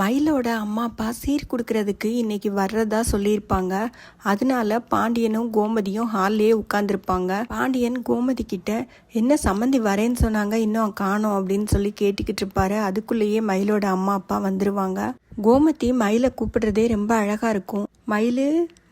மயிலோட அம்மா அப்பா சீர் கொடுக்கறதுக்கு இன்னைக்கு வர்றதா சொல்லியிருப்பாங்க. அதனால பாண்டியனும் கோமதியும் ஹால்லேயே உட்காந்துருப்பாங்க பாண்டியன் கோமதி கிட்ட என்ன சம்மந்தி வரேன்னு சொன்னாங்க இன்னும் காணோம் அப்படின்னு சொல்லி கேட்டுக்கிட்டு இருப்பாரு. அதுக்குள்ளேயே மயிலோட அம்மா அப்பா வந்துருவாங்க. கோமதி மயிலை கூப்பிடுறதே ரொம்ப அழகா இருக்கும். மயிலு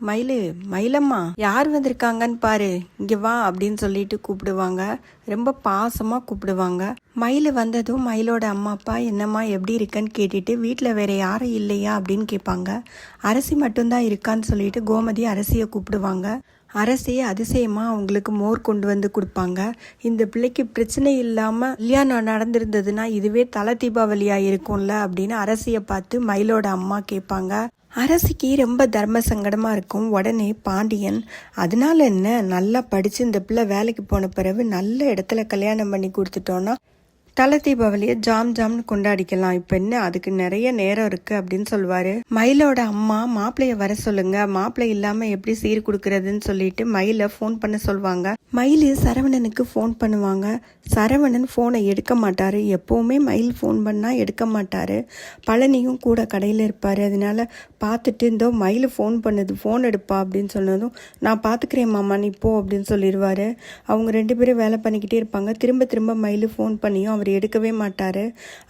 மயிலு மயிலம்மா யார் வந்திருக்காங்கன்னு பாரு. இங்க வா அப்படின்னு சொல்லிட்டு கூப்பிடுவாங்க. ரொம்ப பாசமா கூப்பிடுவாங்க. மயில் வந்ததும் மயிலோட அம்மா அப்பா என்னம்மா எப்படி இருக்கன்னு கேட்டுட்டு வீட்டில் வேற யாரும் இல்லையா அப்படின்னு கேட்பாங்க. அரசி மட்டும்தான் இருக்கான்னு சொல்லிட்டு கோமதி அரசியை கூப்பிடுவாங்க. அரசி அதிசயமா அவங்களுக்கு மோர் கொண்டு வந்து கொடுப்பாங்க. இந்த பிள்ளைக்கு பிரச்சனை இல்லாம கல்யாணம் நடந்திருந்ததுன்னா இதுவே தலை தீபாவளியா இருக்கும்ல அப்படின்னு அரசியை பார்த்து மயிலோட அம்மா கேட்பாங்க. அரசிக்கு ரொம்ப தர்ம சங்கடமாக இருக்கும். உடனே பாண்டியன் அதனால என்ன? நல்லா படித்து இந்த பிள்ளை வேலைக்கு போன பிறகு நல்ல இடத்துல கல்யாணம் பண்ணி கொடுத்துட்டோன்னா தலை தீபாவளியை ஜாம் ஜாம்னு கொண்டாடிக்கலாம். இப்போ என்ன? அதுக்கு நிறைய நேரம் இருக்கு அப்படின்னு சொல்லுவார் மயிலோட அம்மா மாப்பிள்ளைய வர சொல்லுங்க. மாப்பிள்ளை இல்லாம எப்படி சீர் கொடுக்கறதுன்னு சொல்லிட்டு மயில ஃபோன் பண்ண சொல்லுவாங்க மயில் சரவணனுக்கு ஃபோன் பண்ணுவாங்க. சரவணன் ஃபோனை எடுக்க மாட்டாரு. எப்பவுமே மயில் ஃபோன் பண்ணா எடுக்க மாட்டாரு. பழனியும் கூட கடையில் இருப்பார். அதனால பார்த்துட்டு இந்த மயில் ஃபோன் பண்ணுது. ஃபோன் எடுப்பா அப்படின்னு சொன்னதும் நான் பார்த்துக்கிறேன் மாமா நீ போ அப்படின்னு சொல்லிடுவாரு. அவங்க ரெண்டு பேரும் வேலை பண்ணிக்கிட்டே இருப்பாங்க. திரும்ப திரும்ப மயில் ஃபோன் பண்ணியும் அவர் எடுக்கவே மாட்டார்.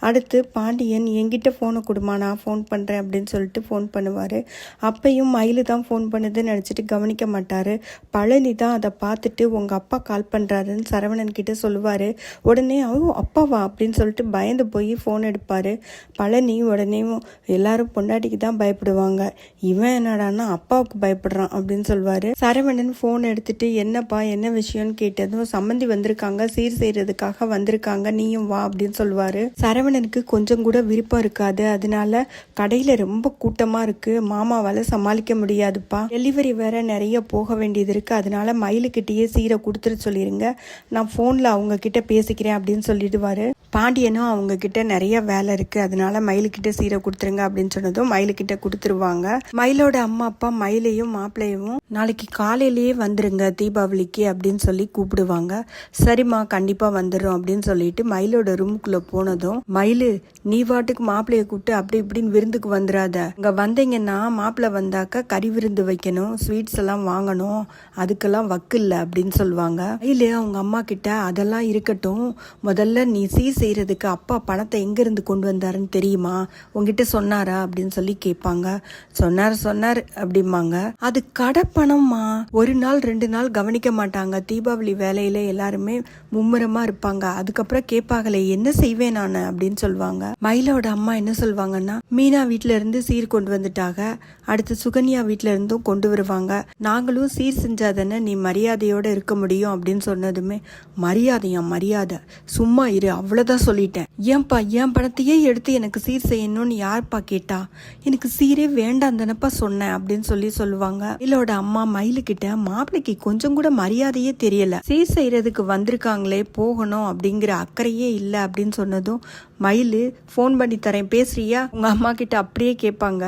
அடுத்து பாண்டியன் என்கிட்ட ஃபோனை கொடுமா நான் ஃபோன் பண்ணுறேன் அப்படின்னு சொல்லிட்டு ஃபோன் பண்ணுவார். அப்பையும் மயில் தான் ஃபோன் பண்ணுதுன்னு நினச்சிட்டு கவனிக்க மாட்டார். பழனி தான் அதை பார்த்துட்டு உங்கள் அப்பா கால் பண்ணுறாருன்னு சரவணன் கிட்ட சொல்லுவார். உடனே அவன் அப்பாவா? அப்படின்னு சொல்லிட்டு பயந்து போய் ஃபோன் எடுப்பார். பழனி உடனே எல்லாரும் பொண்டாட்டிக்கு தான் பயப்படுவாங்க. இவன் என்னடான்னா அப்பாவுக்கு பயப்படுறான் அப்படின்னு சொல்லுவார். சரவணன் ஃபோன் எடுத்துட்டு என்னப்பா என்ன விஷயம்னு கேட்டதும் சம்மந்தி வந்திருக்காங்க சீர் செய்கிறதுக்காக வந்திருக்காங்க நீயும் வா அப்படின்னு சொல்லுவார். சரவணனுக்கு கொஞ்சம் கூட விருப்பம் இருக்காது. அதனால கடையில் ரொம்ப கூட்டமாக இருக்குது மாமாவால் சமாளிக்க முடியாதுப்பா. டெலிவரி வேற நிறைய போக வேண்டியது இருக்குது அதனால மயிலுக்கிட்டேயே சீரை கொடுத்துட்டு சொல்லிடுங்க நான் ஃபோனில் அவங்கக்கிட்ட பேசிக்கிறேன் அப்படின்னு சொல்லிடுவார். பாண்டியனும் அவங்கக்கிட்ட நிறைய வேலை இருக்குது அதனால மயிலுக்கிட்ட சீரை கொடுத்துருங்க அப்படின்னு சொன்னதும் மயிலுக்கிட்ட கொடுத்துருவாங்க. மயிலோட அம்மா அப்பா மயிலையும் மாப்பிள்ளையும் நாளைக்கு காலையிலேயே வந்துருங்க தீபாவளிக்கு அப்படின்னு சொல்லி கூப்பிடுவாங்க. சரிம்மா கண்டிப்பாக வந்துடும் அப்படின்னு சொல்லிட்டு மயிலோட ரூமுக்குள்ளே போனதும் மயில் நீ வாட்டுக்கு மாப்பிள்ளைய கூப்பிட்டு அப்படி இப்படின்னு விருந்துக்கு வந்துடாத இங்கே வந்தீங்கன்னா மாப்பிள்ளை வந்தாக்க கறி விருந்து வைக்கணும் ஸ்வீட்ஸ் எல்லாம் வாங்கணும் அதுக்கெல்லாம் வக்கு இல்லை அப்படின்னு சொல்லுவாங்க. மயில் அவங்க அம்மா கிட்ட அதெல்லாம் இருக்கட்டும். முதல்ல நீ சீஸ் செய்யறதுக்கு அப்பா பணத்தை எங்கேருந்து கொண்டு வந்தாருன்னு தெரியுமா? உங்ககிட்ட சொன்னாரா? அப்படின்னு சொல்லி கேட்பாங்க. சொன்னார் சொன்னார் அப்படிம்பாங்க. அது கடை பணம்மா. ஒரு நாள் ரெண்டு நாள் கவனிக்க மாட்டாங்க. தீபாவளி வேலையில எல்லாருமே மும்முரமா இருப்பாங்க. அதுக்கப்புறம் கேட்பாங்களே என்ன செய்வேன் நான்? அப்படின்னு சொல்லுவாங்க மயிலோட அம்மா என்ன சொல்லுவாங்கன்னா மீனா வீட்டில இருந்து சீர் கொண்டு வந்துட்டாங்க அடுத்து சுகன்யா வீட்டில இருந்தும் கொண்டு வருவாங்க. நாங்களும் சீர் செஞ்சாதானே நீ மரியாதையோட இருக்க முடியும்? அப்படின்னு சொன்னதுமே மரியாதையா? மரியாதை. சும்மா இரு. தான் சொல்லிட்டேன். ஏன்பா என் பணத்தையே எடுத்து எனக்கு சீர் செய்யணும்னு யார்ப்பா கேட்டா? எனக்கு சீரே வேண்டாம் தானப்பா சொன்னேன் அப்படின்னு சொல்லி சொல்லுவாங்க. இல்லோட அம்மா மயிலுக்கிட்ட மாப்பிள்ளைக்கு கொஞ்சம் கூட மரியாதையே தெரியல. சீர் செய்யறதுக்கு வந்திருக்காங்களே போகணும் அப்படிங்கிற அக்கறையே இல்லை அப்படின்னு சொன்னதும் மயில் ஃபோன் பண்ணி தரேன் பேசுறியா? உங்க அம்மா கிட்ட அப்படியே கேட்பாங்க.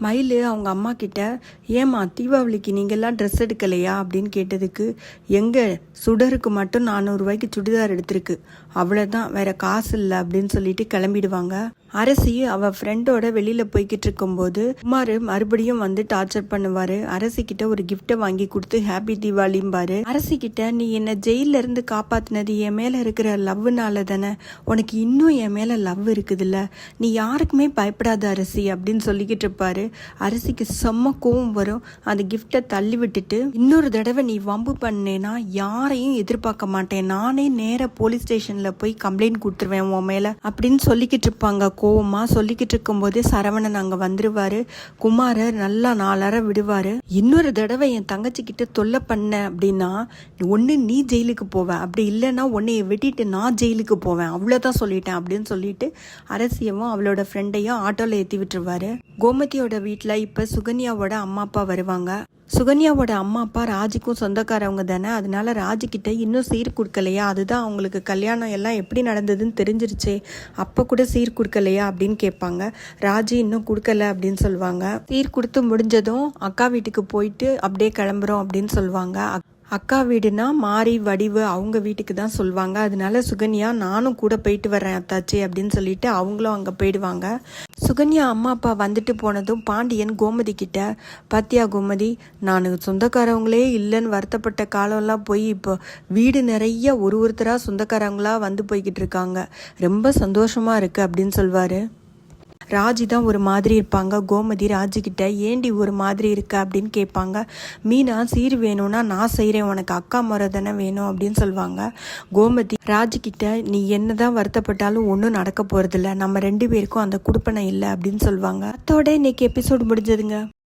மயில் அவங்க அம்மா கிட்ட ஏம்மா தீபாவளிக்கு நீங்கள்லாம் ட்ரெஸ் எடுக்கலையா? அப்படின்னு கேட்டதுக்கு எங்கே சுடருக்கு மட்டும் நானூறுரூவாய்க்கு சுடிதார் எடுத்திருக்கு. அவ்வளோதான் வேற காசு இல்லை அப்படின்னு சொல்லிட்டு கிளம்பிடுவாங்க. அரசி அவ ஃப்ரெண்டோட வெளியில போய்கிட்டு இருக்கும்போது குமார் மறுபடியும் வந்து டார்ச்சர் பண்ணுவாரு. அரசி கிட்ட ஒரு கிஃப்ட்டை வாங்கி கொடுத்து ஹாப்பி தீபாவளிம்பாரு. அரசி கிட்ட நீ என்ன ஜெயில இருந்து காப்பாத்தினது என் மேல இருக்கிற லவ்னால தானே. உனக்கு இன்னும் என் மேல லவ் இருக்குதுல்ல. நீ யாருக்குமே பயப்படாத அரசி அப்படின்னு சொல்லிக்கிட்டு இருப்பாரு. அரசிக்கு செம்ம கோவம் வரும். அந்த கிஃப்டை தள்ளி விட்டுட்டு இன்னொரு தடவை நீ வம்பு பண்ணேன்னா யாரையும் எதிர்பார்க்க மாட்டேன். நானே நேர போலீஸ் ஸ்டேஷன்ல போய் கம்ப்ளைண்ட் கொடுத்துருவேன் உன் மேல அப்படின்னு சொல்லிக்கிட்டு இருப்பாங்க கோவமாக சொல்லிக்கிட்டு இருக்கும்போதே சரவணன் அங்கே வந்துடுவார் குமாரர் நல்லா நாலர விடுவார். இன்னொரு தடவை என் தங்கச்சிக்கிட்ட தொல்லை பண்ண அப்படின்னா ஒன்று நீ ஜெயிலுக்கு போவேன் அப்படி இல்லைன்னா உன்னைய வெட்டிட்டு நான் ஜெயிலுக்கு போவேன். அவ்வளோதான் சொல்லிட்டேன் அப்படின்னு சொல்லிட்டு அரசியவும் அவளோட ஃப்ரெண்டையும் ஆட்டோவில் ஏற்றி விட்டுருவாரு. கோமதியோட வீட்டில் இப்போ சுகன்யாவோட அம்மா அப்பா வருவாங்க. சுகன்யாவோட அம்மா அப்பா ராஜுக்கும் சொந்தக்காரவங்க தானே. அதனால ராஜு இன்னும் சீர் கொடுக்கலையா? அதுதான் அவங்களுக்கு கல்யாணம் எல்லாம் எப்படி நடந்ததுன்னு தெரிஞ்சிருச்சே. அப்போ கூட சீர் கொடுக்கலையா அப்படின்னு கேட்பாங்க. ராஜு இன்னும் கொடுக்கல அப்படின்னு சொல்லுவாங்க சீர் கொடுத்து முடிஞ்சதும் அக்கா வீட்டுக்கு போயிட்டு அப்படியே கிளம்புறோம் அப்படின்னு சொல்லுவாங்க அக்கா வீடுனா மாறி வடிவு அவங்க வீட்டுக்கு தான் சொல்லுவாங்க அதனால சுகன்யா நானும் கூட போயிட்டு வரேன் அத்தாச்சி அப்படின்னு சொல்லிட்டு அவங்களும் அங்கே போயிடுவாங்க. சுகன்யா அம்மா அப்பா வந்துட்டு போனதும் பாண்டியன் கோமதி கிட்ட பாத்தியா கோமதி நான் சொந்தக்காரவங்களே இல்லைன்னு வருத்தப்பட்ட காலம்லாம் போய் இப்போ வீடு நிறைய ஒரு ஒருத்தராக சொந்தக்காரவங்களா வந்து போய்கிட்டு இருக்காங்க. ரொம்ப சந்தோஷமாக இருக்குது அப்படின்னு சொல்வாரு. ராஜி தான் ஒரு மாதிரி இருப்பாங்க. கோமதி ராஜிக்கிட்ட ஏண்டி ஒரு மாதிரி இருக்க? அப்படின்னு கேட்பாங்க. மீனா சீர் வேணும்னா நான் செய்கிறேன் உனக்கு அக்கா முறை தானே வேணும்? அப்படின்னு சொல்லுவாங்க கோமதி ராஜிக்கிட்ட நீ நீ என்னதான் வருத்தப்பட்டாலும் ஒன்றும் நடக்க போகிறதில்ல நம்ம ரெண்டு பேருக்கும் அந்த குடுப்பனை இல்லை. அப்படின்னு சொல்லுவாங்க அதோட இன்னைக்கு எபிசோடு முடிஞ்சதுங்க.